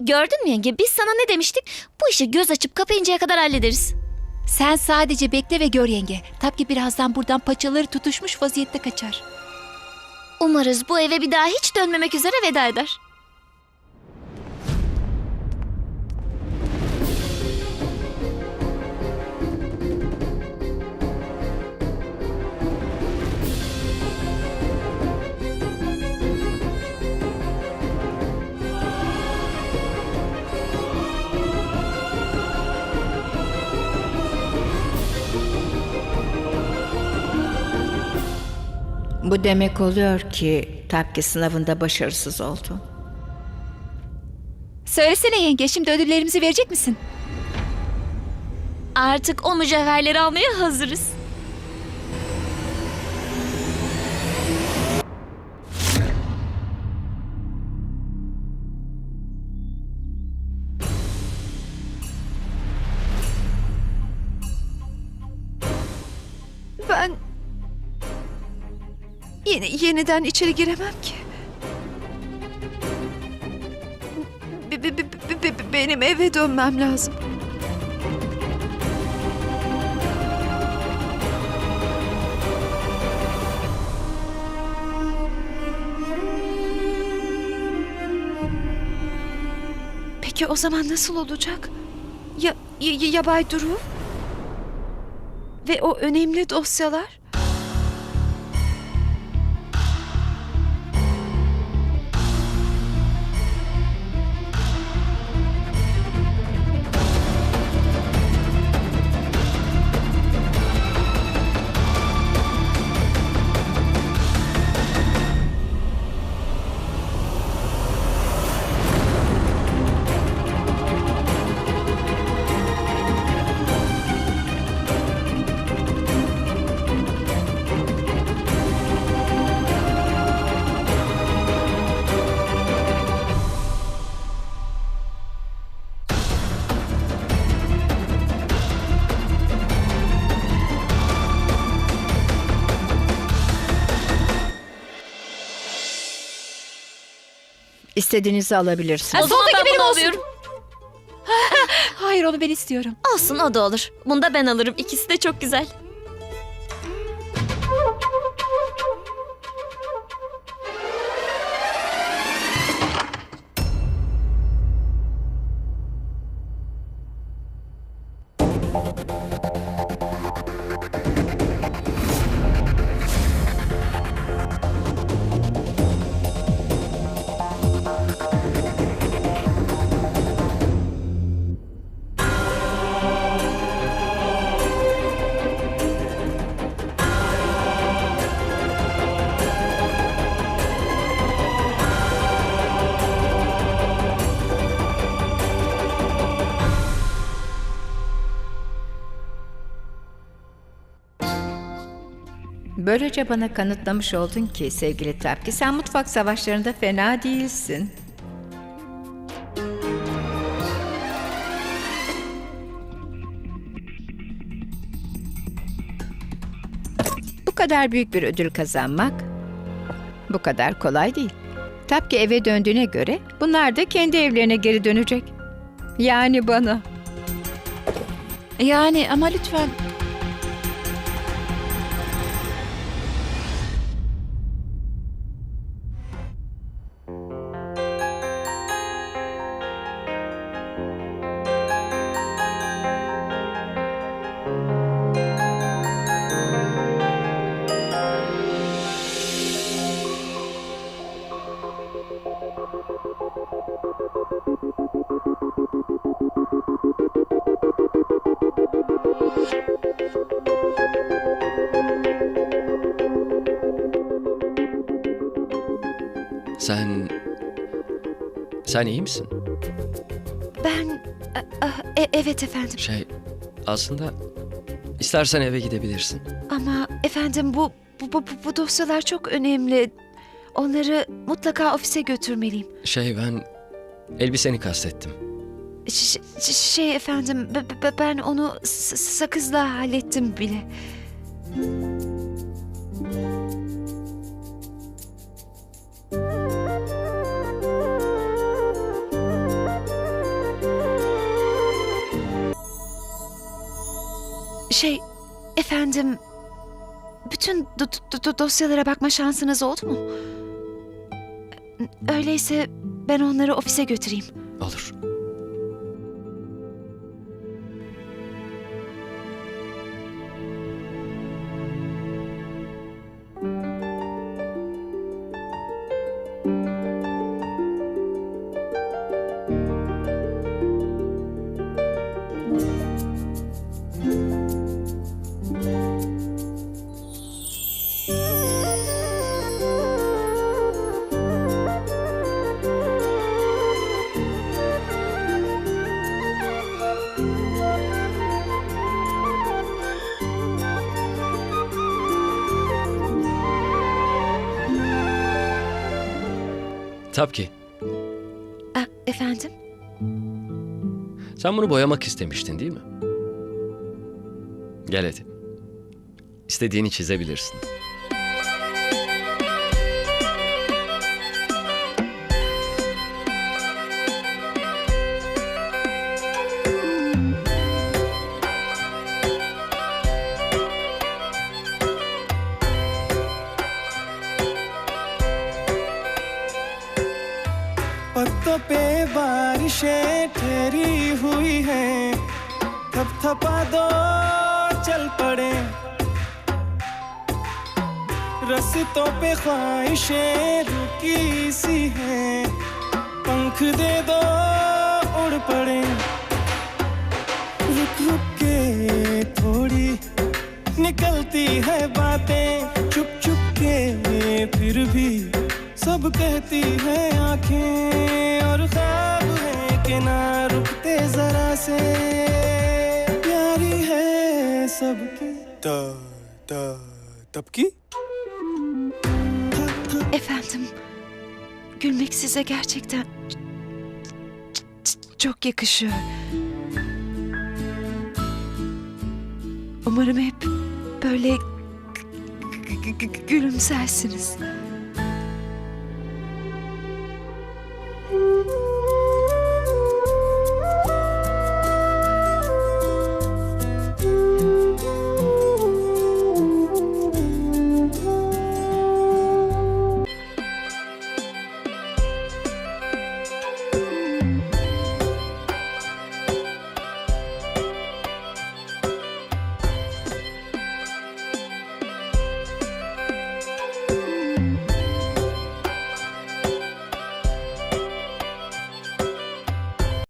Gördün mü yenge? Biz sana ne demiştik? Bu işi göz açıp kapayıncaya kadar hallederiz. Sen sadece bekle ve gör yenge. Tapki birazdan buradan paçaları tutuşmuş vaziyette kaçar. Umarız bu eve bir daha hiç dönmemek üzere veda eder. Bu demek oluyor ki Takki sınavında başarısız oldu. Söylesene yenge şimdi ödüllerimizi verecek misin? Artık o mücevherleri almaya hazırız. Yeni yeniden içeri giremem ki. Be- be- be- be- be- benim eve dönmem lazım. Peki o zaman nasıl olacak? Ya, ya, ya Bay Duru? Ve o önemli dosyalar? İstediğinizi alabilirsiniz. O zaman soldaki ben benim bunu olsun. alıyorum. Hayır onu ben istiyorum. Olsun o da olur. Bunu da ben alırım. İkisi de çok güzel. Böylece bana kanıtlamış oldun ki sevgili Tapki sen mutfak savaşlarında fena değilsin. Bu kadar büyük bir ödül kazanmak bu kadar kolay değil. Tapki eve döndüğüne göre bunlar da kendi evlerine geri dönecek. Yani bana. Yani ama lütfen. Sen... Sen iyi misin? Ben... a- a- e- evet efendim. Şey... Aslında... istersen eve gidebilirsin. Ama efendim bu, bu, bu, bu dosyalar çok önemli. Onları mutlaka ofise götürmeliyim. Şey ben... Elbiseni kastettim. Ş- şey efendim ben onu sakızla hallettim bile. Şey efendim bütün do do do dosyalara bakma şansınız oldu mu? Öyleyse ben onları ofise götüreyim. Olur. Tabii ki. Ah, efendim? Sen bunu boyamak istemiştin değil mi? Gel hadi. İstediğini çizebilirsin. रस्तों पे ख्वाहिशें रुकी सी हैं। पंख दे दो, उड़ पड़े। रुक रुक के थोड़ी निकलती है बातें। चुप चुप के फिर भी सब कहती है आँखें। और ख्वाब है कि ना रुकते जरा से। प्यारी है सबकी। तब की? Efendim, gülmek size gerçekten çok yakışıyor. Umarım hep böyle gülümsersiniz.